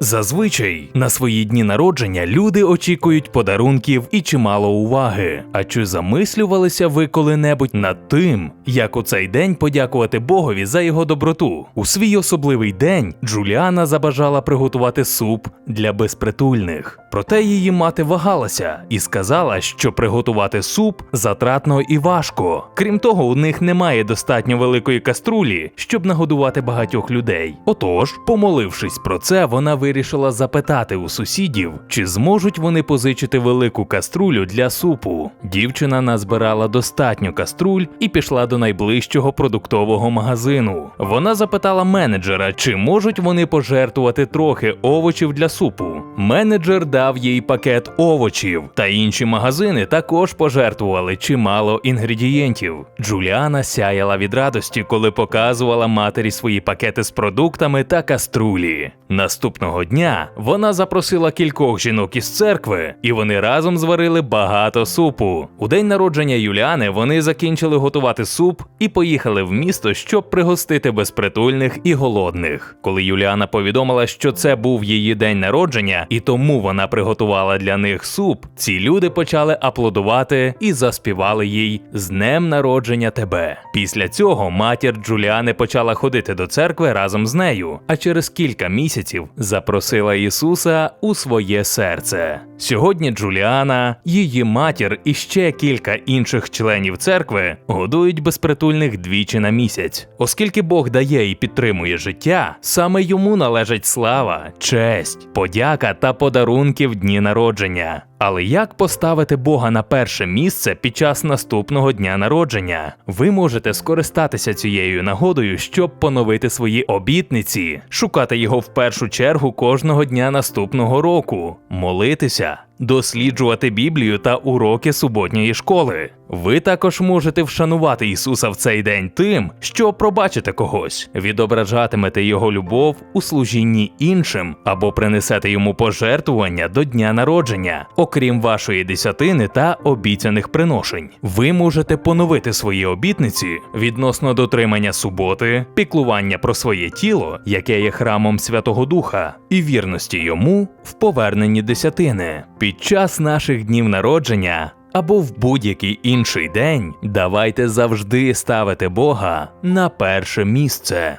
Зазвичай на свої дні народження люди очікують подарунків і чимало уваги. А чи замислювалися ви коли-небудь над тим, як у цей день подякувати Богові за його доброту? У свій особливий день Джуліана забажала приготувати суп для безпритульних. Проте її мати вагалася і сказала, що приготувати суп затратно і важко. Крім того, у них немає достатньо великої каструлі, щоб нагодувати багатьох людей. Отож, помолившись про це, вона вирішила запитати у сусідів, чи зможуть вони позичити велику каструлю для супу. Дівчина назбирала достатньо каструль і пішла до найближчого продуктового магазину. Вона запитала менеджера, чи можуть вони пожертвувати трохи овочів для супу. Менеджер дав їй пакет овочів, та інші магазини також пожертвували чимало інгредієнтів. Джуліана сяяла від радості, коли показувала матері свої пакети з продуктами та каструлі. Наступного дня вона запросила кількох жінок із церкви, і вони разом зварили багато супу. У день народження Юліани вони закінчили готувати суп і поїхали в місто, щоб пригостити безпритульних і голодних. Коли Юліана повідомила, що це був її день народження, і тому вона приготувала для них суп, ці люди почали аплодувати і заспівали їй з днем народження тебе. Після цього матір Джуліани почала ходити до церкви разом з нею, а через кілька місяців запросила Ісуса у своє серце. Сьогодні Джуліана, її матір і ще кілька інших членів церкви годують безпритульних двічі на місяць. Оскільки Бог дає і підтримує життя, саме йому належать слава, честь, подяка та подарунки в дні народження. Але як поставити Бога на перше місце під час наступного дня народження? Ви можете скористатися цією нагодою, щоб поновити свої обітниці, шукати його в першу чергу кожного дня наступного року, молитися, досліджувати Біблію та уроки суботньої школи. Ви також можете вшанувати Ісуса в цей день тим, що пробачите когось, відображатимете його любов у служінні іншим або принесете йому пожертвування до дня народження, окрім вашої десятини та обіцяних приношень. Ви можете поновити свої обітниці відносно дотримання суботи, піклування про своє тіло, яке є храмом Святого Духа, і вірності йому в поверненні десятини. Під час наших днів народження або в будь-який інший день давайте завжди ставити Бога на перше місце.